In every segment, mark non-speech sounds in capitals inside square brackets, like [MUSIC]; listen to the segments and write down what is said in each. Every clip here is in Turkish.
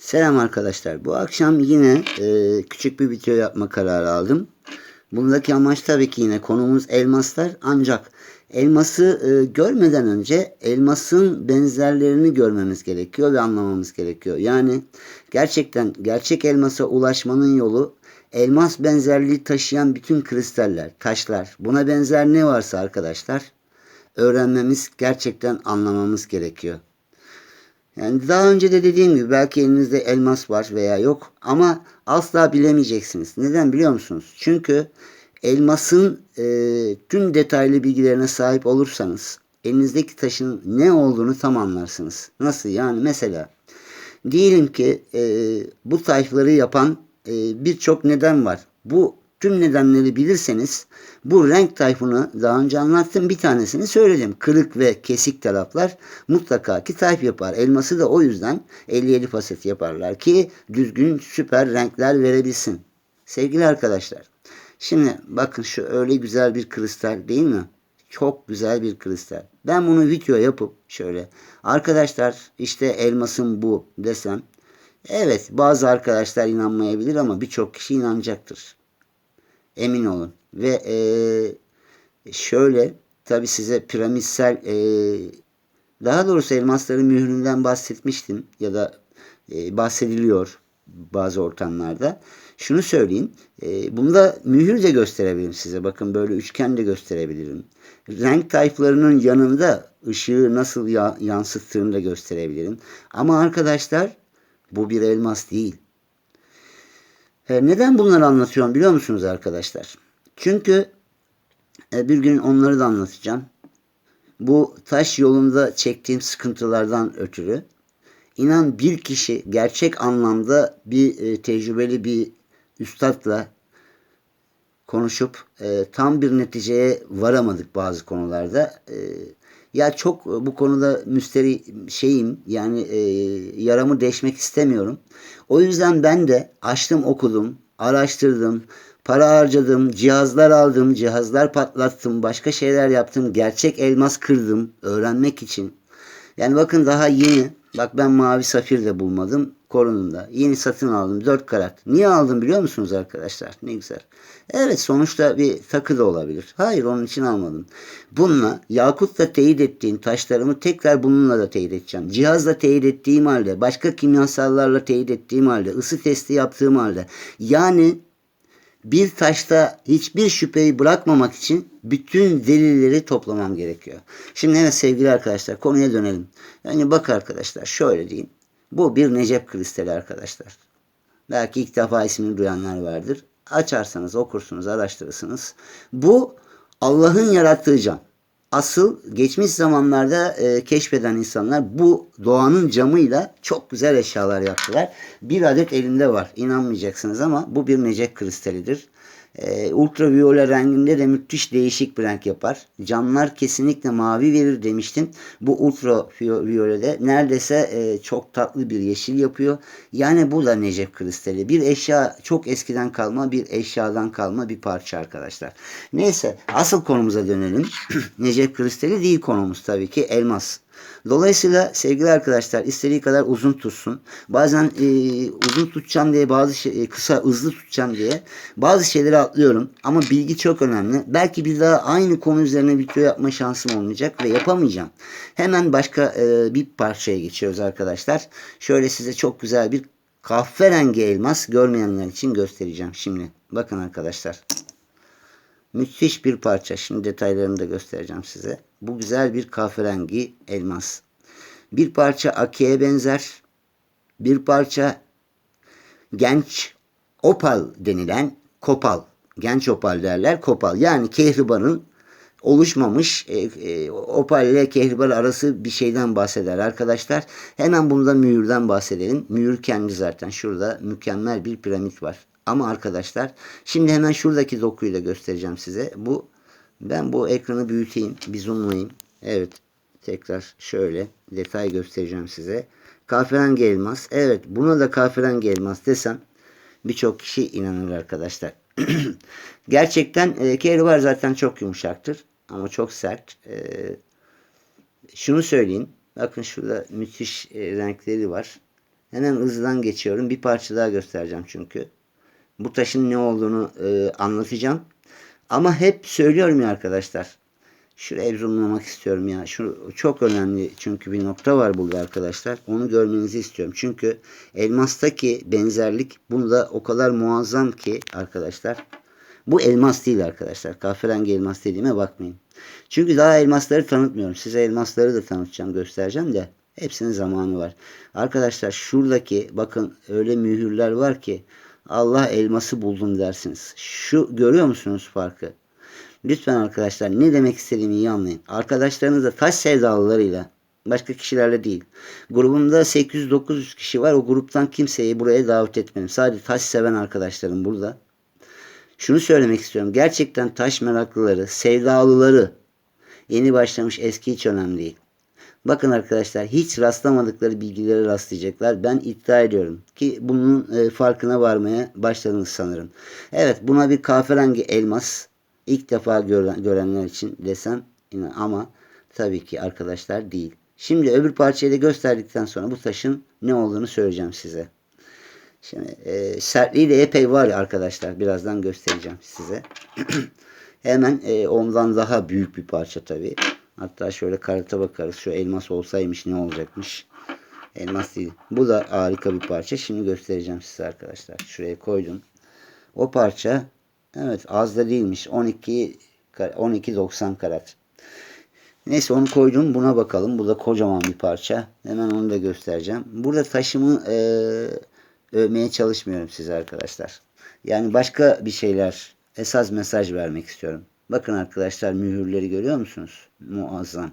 Selam arkadaşlar. Bu akşam yine e, küçük bir video yapma kararı aldım. Bundaki amaç tabii ki yine konumuz elmaslar. Ancak elması e, görmeden önce elmasın benzerlerini görmemiz gerekiyor ve anlamamız gerekiyor. Yani gerçekten gerçek elmasa ulaşmanın yolu elmas benzerliği taşıyan bütün kristaller, taşlar. Buna benzer ne varsa arkadaşlar öğrenmemiz, gerçekten anlamamız gerekiyor. Yani daha önce de dediğim gibi belki elinizde elmas var veya yok ama asla bilemeyeceksiniz. Neden biliyor musunuz? Çünkü elmasın e, tüm detaylı bilgilerine sahip olursanız elinizdeki taşın ne olduğunu tam anlarsınız. Nasıl? Yani mesela diyelim ki e, bu taşları yapan e, birçok neden var. Bu tüm nedenleri bilirseniz bu renk tayfını daha önce anlattım bir tanesini söyledim. Kırık ve kesik taraflar mutlaka ki tayf yapar. Elması da o yüzden 57 faset yaparlar ki düzgün süper renkler verebilsin. Sevgili arkadaşlar şimdi bakın şu öyle güzel bir kristal değil mi? Çok güzel bir kristal. Ben bunu video yapıp şöyle arkadaşlar işte elmasın bu desem evet bazı arkadaşlar inanmayabilir ama birçok kişi inanacaktır. Emin olun. Ve e, şöyle tabi size piramitsel e, daha doğrusu elmasların mühründen bahsetmiştim ya da e, bahsediliyor bazı ortamlarda. Şunu söyleyeyim. E, bunda mühür de gösterebilirim size. Bakın böyle üçgen de gösterebilirim. Renk tayflarının yanında ışığı nasıl ya, yansıttığını da gösterebilirim. Ama arkadaşlar bu bir elmas değil. E, neden bunları anlatıyorum biliyor musunuz arkadaşlar? Çünkü e, bir gün onları da anlatacağım. Bu taş yolunda çektiğim sıkıntılardan ötürü inan bir kişi gerçek anlamda bir e, tecrübeli bir üstadla konuşup e, tam bir neticeye varamadık bazı konularda. E, ya çok bu konuda müsteri şeyim yani e, yaramı deşmek istemiyorum. O yüzden ben de açtım okudum, araştırdım, para harcadım, cihazlar aldım, cihazlar patlattım, başka şeyler yaptım, gerçek elmas kırdım öğrenmek için. Yani bakın daha yeni, bak ben mavi safir de bulmadım korunumda. Yeni satın aldım 4 karat. Niye aldım biliyor musunuz arkadaşlar? Ne güzel. Evet sonuçta bir takı da olabilir. Hayır onun için almadım. Bununla yakutla teyit ettiğim taşlarımı tekrar bununla da teyit edeceğim. Cihazla teyit ettiğim halde, başka kimyasallarla teyit ettiğim halde, ısı testi yaptığım halde. Yani bir taşta hiçbir şüpheyi bırakmamak için bütün delilleri toplamam gerekiyor. Şimdi evet sevgili arkadaşlar konuya dönelim. Yani bak arkadaşlar şöyle diyeyim. Bu bir Necep kristali arkadaşlar. Belki ilk defa ismini duyanlar vardır. Açarsanız, okursunuz, araştırırsınız. Bu Allah'ın yarattığı cam. Asıl geçmiş zamanlarda e, keşfeden insanlar bu doğanın camıyla çok güzel eşyalar yaptılar. Bir adet elimde var. İnanmayacaksınız ama bu bir Necep kristalidir. E, ultraviyole renginde de müthiş değişik bir renk yapar. Camlar kesinlikle mavi verir demiştim. Bu ultraviyolede neredeyse e, çok tatlı bir yeşil yapıyor. Yani bu da Necep kristali. Bir eşya çok eskiden kalma bir eşyadan kalma bir parça arkadaşlar. Neyse asıl konumuza dönelim. [CLEARS THROAT] Necep kristali değil konumuz tabii ki elmas. Dolayısıyla sevgili arkadaşlar istediği kadar uzun tutsun. Bazen e, uzun tutacağım diye bazı şey, e, kısa hızlı tutacağım diye bazı şeyleri atlıyorum. Ama bilgi çok önemli. Belki bir daha aynı konu üzerine video yapma şansım olmayacak ve yapamayacağım. Hemen başka e, bir parçaya geçiyoruz arkadaşlar. Şöyle size çok güzel bir kahverengi elmas görmeyenler için göstereceğim şimdi. Bakın arkadaşlar. Müthiş bir parça. Şimdi detaylarını da göstereceğim size. Bu güzel bir kahverengi elmas. Bir parça akiye benzer. Bir parça genç opal denilen kopal. Genç opal derler kopal. Yani kehribarın oluşmamış e, e, opal ile kehribar arası bir şeyden bahseder arkadaşlar. Hemen bunda mühürden bahsedelim. Mühür kendi zaten şurada mükemmel bir piramit var. Ama arkadaşlar şimdi hemen şuradaki dokuyu da göstereceğim size. Bu ben bu ekranı büyüteyim, bir zoomlayayım. Evet, tekrar şöyle detay göstereceğim size. Kahverengi elmas. Evet, buna da kahverengi elmas desem birçok kişi inanır arkadaşlar. [CLEARS THROAT] Gerçekten e, kehribar zaten çok yumuşaktır ama çok sert. E, şunu söyleyeyim. Bakın şurada müthiş e, renkleri var. Hemen hızlıdan geçiyorum. Bir parça daha göstereceğim çünkü. Bu taşın ne olduğunu e, anlatacağım. Ama hep söylüyorum ya arkadaşlar. Şuraya zoomlamak istiyorum ya. Şu çok önemli çünkü bir nokta var burada arkadaşlar. Onu görmenizi istiyorum. Çünkü elmastaki benzerlik bunda o kadar muazzam ki arkadaşlar. Bu elmas değil arkadaşlar. Kahverengi elmas dediğime bakmayın. Çünkü daha elmasları tanıtmıyorum. Size elmasları da tanıtacağım, göstereceğim de hepsinin zamanı var. Arkadaşlar şuradaki bakın öyle mühürler var ki Allah elması buldum dersiniz. Şu görüyor musunuz farkı? Lütfen arkadaşlar ne demek istediğimi iyi anlayın. Arkadaşlarınızla taş sevdalılarıyla başka kişilerle değil. Grubumda 800-900 kişi var. O gruptan kimseyi buraya davet etmedim. Sadece taş seven arkadaşlarım burada. Şunu söylemek istiyorum. Gerçekten taş meraklıları, sevdalıları yeni başlamış eski hiç önemli değil. Bakın arkadaşlar hiç rastlamadıkları bilgilere rastlayacaklar. Ben iddia ediyorum ki bunun e, farkına varmaya başladınız sanırım. Evet buna bir kahverengi elmas ilk defa gören, görenler için desem inan ama tabii ki arkadaşlar değil. Şimdi öbür parçayı da gösterdikten sonra bu taşın ne olduğunu söyleyeceğim size. Şimdi e, sertliği de epey var arkadaşlar. Birazdan göstereceğim size. [CLEARS THROAT] Hemen e, ondan daha büyük bir parça tabii. Hatta şöyle karata bakarız. Şu elmas olsaymış ne olacakmış. Elmas değil. Bu da harika bir parça. Şimdi göstereceğim size arkadaşlar. Şuraya koydum. O parça evet az da değilmiş. 12 12.90 karat. Neyse onu koydum. Buna bakalım. Bu da kocaman bir parça. Hemen onu da göstereceğim. Burada taşımı e, övmeye çalışmıyorum size arkadaşlar. Yani başka bir şeyler esas mesaj vermek istiyorum. Bakın arkadaşlar mühürleri görüyor musunuz? Muazzam.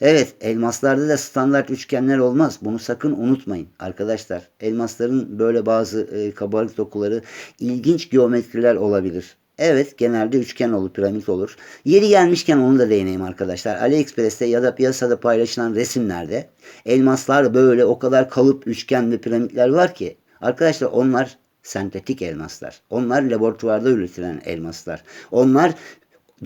Evet elmaslarda da standart üçgenler olmaz. Bunu sakın unutmayın arkadaşlar. Elmasların böyle bazı e, kabarık dokuları ilginç geometriler olabilir. Evet genelde üçgen olur, piramit olur. Yeri gelmişken onu da değineyim arkadaşlar. AliExpress'te ya da piyasada paylaşılan resimlerde elmaslar böyle o kadar kalıp üçgen ve piramitler var ki arkadaşlar onlar sentetik elmaslar. Onlar laboratuvarda üretilen elmaslar. Onlar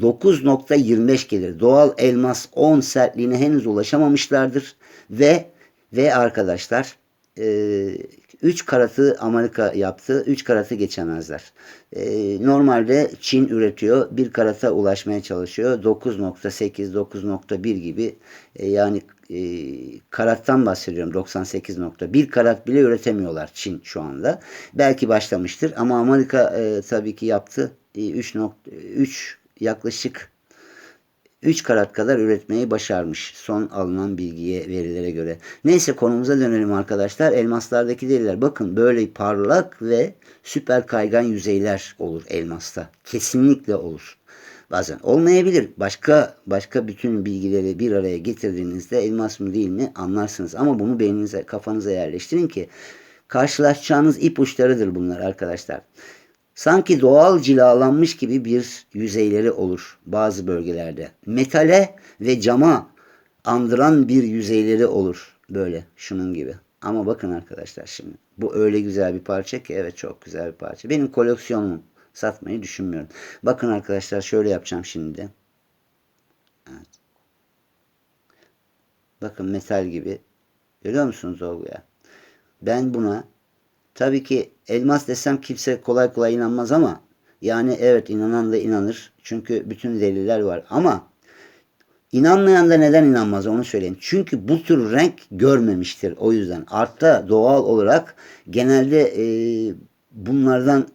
9.25 gelir. Doğal elmas 10 sertliğine henüz ulaşamamışlardır. Ve ve arkadaşlar 3 e, karatı Amerika yaptı. 3 karatı geçemezler. E, normalde Çin üretiyor. 1 karata ulaşmaya çalışıyor. 9.8, 9.1 gibi e, yani karattan bahsediyorum 98 nokta. Bir karat bile üretemiyorlar Çin şu anda. Belki başlamıştır ama Amerika tabii ki yaptı. 3 3 yaklaşık 3 karat kadar üretmeyi başarmış. Son alınan bilgiye, verilere göre. Neyse konumuza dönelim arkadaşlar. Elmaslardaki deriler bakın böyle parlak ve süper kaygan yüzeyler olur elmasta. Kesinlikle olur. Bazen olmayabilir. Başka başka bütün bilgileri bir araya getirdiğinizde elmas mı değil mi anlarsınız. Ama bunu beyninize, kafanıza yerleştirin ki karşılaşacağınız ipuçlarıdır bunlar arkadaşlar. Sanki doğal cilalanmış gibi bir yüzeyleri olur bazı bölgelerde. Metale ve cama andıran bir yüzeyleri olur böyle şunun gibi. Ama bakın arkadaşlar şimdi bu öyle güzel bir parça ki evet çok güzel bir parça. Benim koleksiyonum satmayı düşünmüyorum. Bakın arkadaşlar şöyle yapacağım şimdi Evet. Bakın metal gibi. Görüyor musunuz olguya? Ben buna Tabii ki elmas desem kimse kolay kolay inanmaz ama yani evet inanan da inanır. Çünkü bütün deliller var. Ama inanmayan da neden inanmaz onu söyleyeyim. Çünkü bu tür renk görmemiştir. O yüzden artta doğal olarak genelde e, bunlardan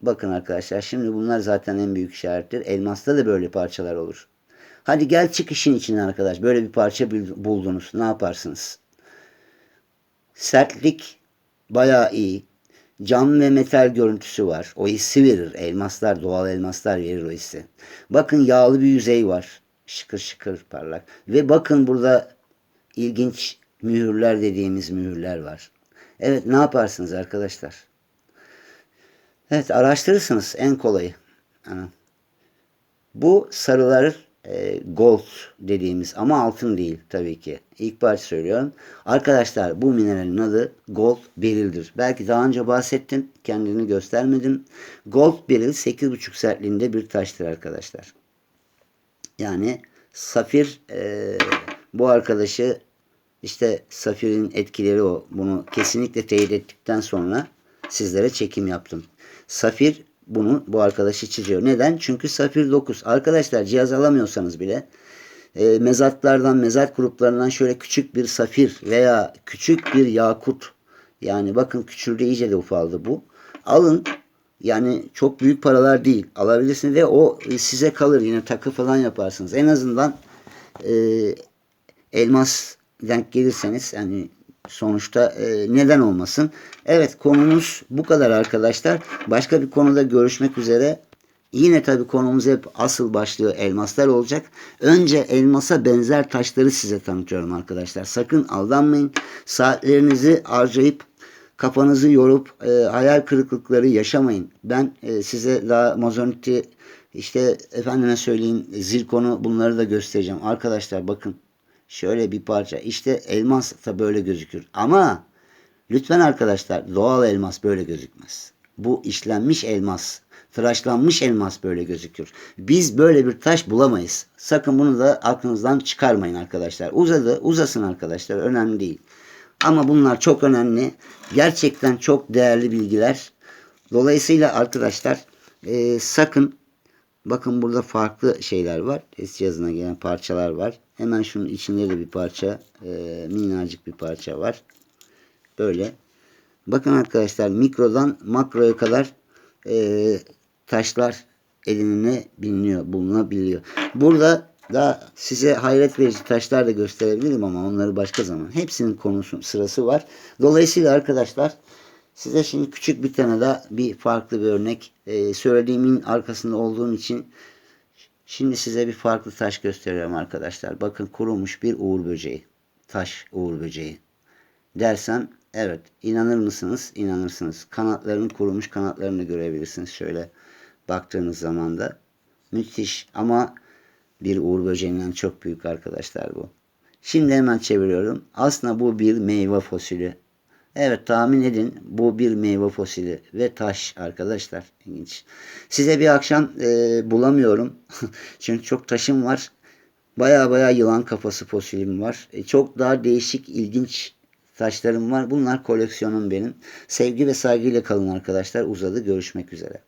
bakın arkadaşlar şimdi bunlar zaten en büyük işarettir. Elmasta da böyle parçalar olur. Hadi gel çık işin içinden arkadaş. Böyle bir parça buldunuz. Ne yaparsınız? Sertlik Bayağı iyi. Cam ve metal görüntüsü var. O hissi verir. Elmaslar, doğal elmaslar verir o hissi. Bakın yağlı bir yüzey var. Şıkır şıkır parlak. Ve bakın burada ilginç mühürler dediğimiz mühürler var. Evet ne yaparsınız arkadaşlar? Evet araştırırsınız en kolayı. Bu sarılar e, gold dediğimiz ama altın değil tabii ki. İlk başta söylüyorum. Arkadaşlar bu mineralin adı gold berildir. Belki daha önce bahsettim. Kendini göstermedim. Gold beril 8,5 sertliğinde bir taştır arkadaşlar. Yani safir e, bu arkadaşı İşte safirin etkileri o. Bunu kesinlikle teyit ettikten sonra sizlere çekim yaptım. Safir bunu bu arkadaşı çiziyor. Neden? Çünkü safir 9. Arkadaşlar cihaz alamıyorsanız bile e, mezatlardan, mezat gruplarından şöyle küçük bir safir veya küçük bir yakut yani bakın küçüldü iyice de ufaldı bu. Alın yani çok büyük paralar değil. Alabilirsiniz ve o size kalır. Yine takı falan yaparsınız. En azından e, elmas denk gelirseniz yani sonuçta e, neden olmasın. Evet konumuz bu kadar arkadaşlar. Başka bir konuda görüşmek üzere. Yine tabi konumuz hep asıl başlığı elmaslar olacak. Önce elmasa benzer taşları size tanıtıyorum arkadaşlar. Sakın aldanmayın. Saatlerinizi harcayıp kafanızı yorup e, hayal kırıklıkları yaşamayın. Ben e, size daha mozoniti işte efendime söyleyeyim zirkonu bunları da göstereceğim. Arkadaşlar bakın şöyle bir parça. İşte elmas da böyle gözükür. Ama lütfen arkadaşlar doğal elmas böyle gözükmez. Bu işlenmiş elmas, tıraşlanmış elmas böyle gözükür. Biz böyle bir taş bulamayız. Sakın bunu da aklınızdan çıkarmayın arkadaşlar. Uzadı, uzasın arkadaşlar. Önemli değil. Ama bunlar çok önemli. Gerçekten çok değerli bilgiler. Dolayısıyla arkadaşlar e, sakın bakın burada farklı şeyler var. Test cihazına gelen parçalar var. Hemen şunun içinde de bir parça e, minnacık bir parça var. Böyle. Bakın arkadaşlar mikrodan makroya kadar e, taşlar eline biliniyor, bulunabiliyor. Burada da size hayret verici taşlar da gösterebilirim ama onları başka zaman. Hepsinin konusu sırası var. Dolayısıyla arkadaşlar size şimdi küçük bir tane daha bir farklı bir örnek e, söylediğimin arkasında olduğum için şimdi size bir farklı taş gösteriyorum arkadaşlar. Bakın kurumuş bir uğur böceği. Taş uğur böceği. Dersem evet inanır mısınız? İnanırsınız. Kanatlarının kurumuş kanatlarını görebilirsiniz şöyle baktığınız zaman da. Müthiş ama bir uğur böceğinden çok büyük arkadaşlar bu. Şimdi hemen çeviriyorum. Aslında bu bir meyve fosili. Evet tahmin edin bu bir meyve fosili ve taş arkadaşlar. İlginç. Size bir akşam e, bulamıyorum. [LAUGHS] Çünkü çok taşım var. Baya baya yılan kafası fosilim var. E, çok daha değişik ilginç taşlarım var. Bunlar koleksiyonum benim. Sevgi ve saygıyla kalın arkadaşlar. Uzadı. Görüşmek üzere.